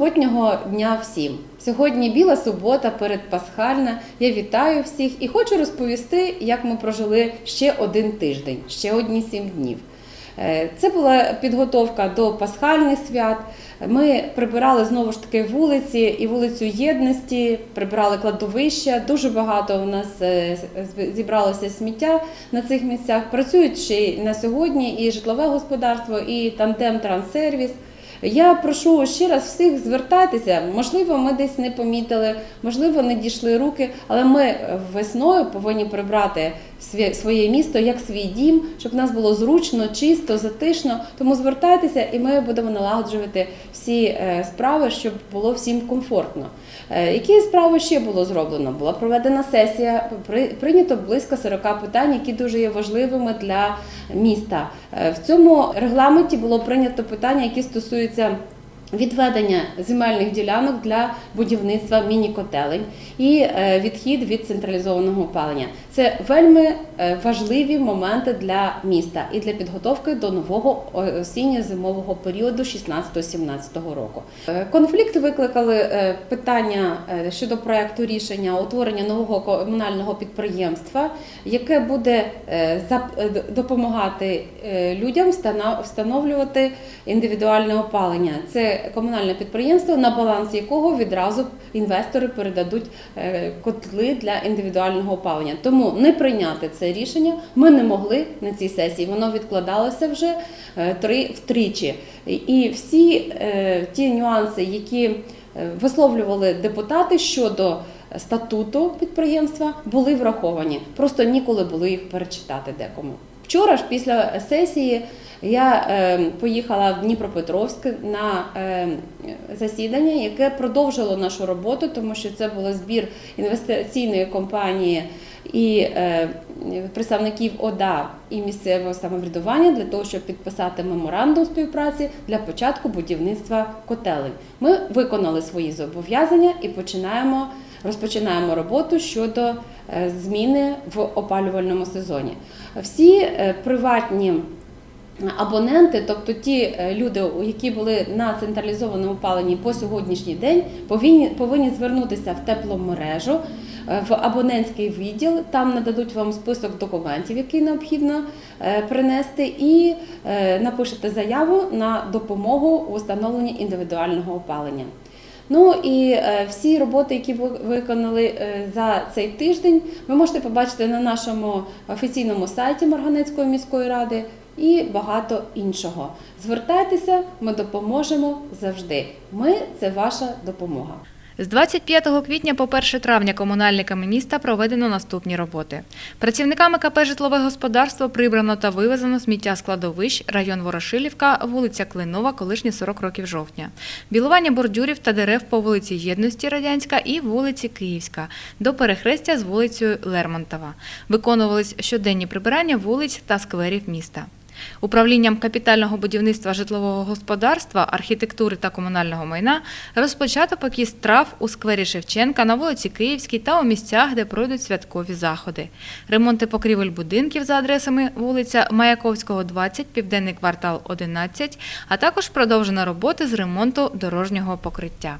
Доброго дня всім! Сьогодні біла субота, передпасхальна. Я вітаю всіх і хочу розповісти, як ми прожили ще один тиждень, ще одні сім днів. Е, Це була підготовка до пасхальних свят. Ми прибирали знову ж таки вулиці і вулицю Єдності, прибирали кладовища. Дуже багато у нас е, зібралося сміття на цих місцях. Працюють ще на сьогодні і житлове господарство, і тандем транссервіс. Я прошу ще раз всіх звертатися. Можливо, ми десь не помітили, можливо, не дійшли руки, але ми весною повинні прибрати своє місто як свій дім, щоб нас було зручно, чисто, затишно. Тому звертайтеся, і ми будемо налагоджувати всі е, справи, щоб було всім комфортно. Е, Які справи ще було зроблено? Була проведена сесія, при- прийнято близько 40 питань, які дуже є важливими для міста. Е, В цьому регламенті було прийнято питання, які стосуються стосується відведення земельних ділянок для будівництва міні-котелень і е, відхід від централізованого опалення. Це вельми е, важливі моменти для міста і для підготовки до нового осінньо-зимового періоду 16-17 року. Е, Конфлікт викликали питання щодо проекту рішення утворення нового комунального підприємства, яке буде допомагати людям встановлювати індивідуальне опалення. Це комунальне підприємство, на баланс якого відразу інвестори передадуть е, котли для індивідуального опалення. Тому не прийняти це рішення ми не могли на цій сесії. Воно відкладалося вже е, три втричі. І всі е, ті нюанси, які висловлювали депутати щодо статуту підприємства, були враховані. Просто ніколи було їх перечитати декому. Вчора ж після сесії я е, поїхала в Дніпропетровськ на е, засідання, яке продовжило нашу роботу, тому що це було збір інвестиційної компанії і е, представників ОДА і місцевого самоврядування для того, щоб підписати меморандум співпраці для початку будівництва котелень. Ми виконали свої зобов'язання і починаємо. Розпочинаємо роботу щодо е, зміни в опалювальному сезоні. Всі е, приватні абоненти, тобто ті е, люди, які були на централізованому опаленні по сьогоднішній день, повинні, повинні звернутися в тепломережу, в абонентський відділ. Там нададуть вам список документів, які необхідно е, принести, і е, напишете заяву на допомогу у встановленні індивідуального опалення. Ну і е, всі роботи, які ви виконали е, за цей тиждень, ви можете побачити на нашому офіційному сайті Марганецької міської ради і багато іншого. Звертайтеся, ми допоможемо завжди. Ми це ваша допомога. З 25 квітня по 1 травня комунальниками міста проведено наступні роботи. Працівниками КП «Житлове господарство» прибрано та вивезено сміття складовищ, район Ворошилівка, вулиця Клинова, колишні 40 років жовтня. Білування бордюрів та дерев по вулиці Єдності Радянська і вулиці Київська до перехрестя з вулицею Лермонтова. Виконувались щоденні прибирання вулиць та скверів міста. Управлінням капітального будівництва житлового господарства, архітектури та комунального майна розпочато покіс трав у сквері Шевченка на вулиці Київській та у місцях, де пройдуть святкові заходи. Ремонти покрівель будинків за адресами вулиця Маяковського, 20, Південний квартал 11, а також продовжено роботи з ремонту дорожнього покриття.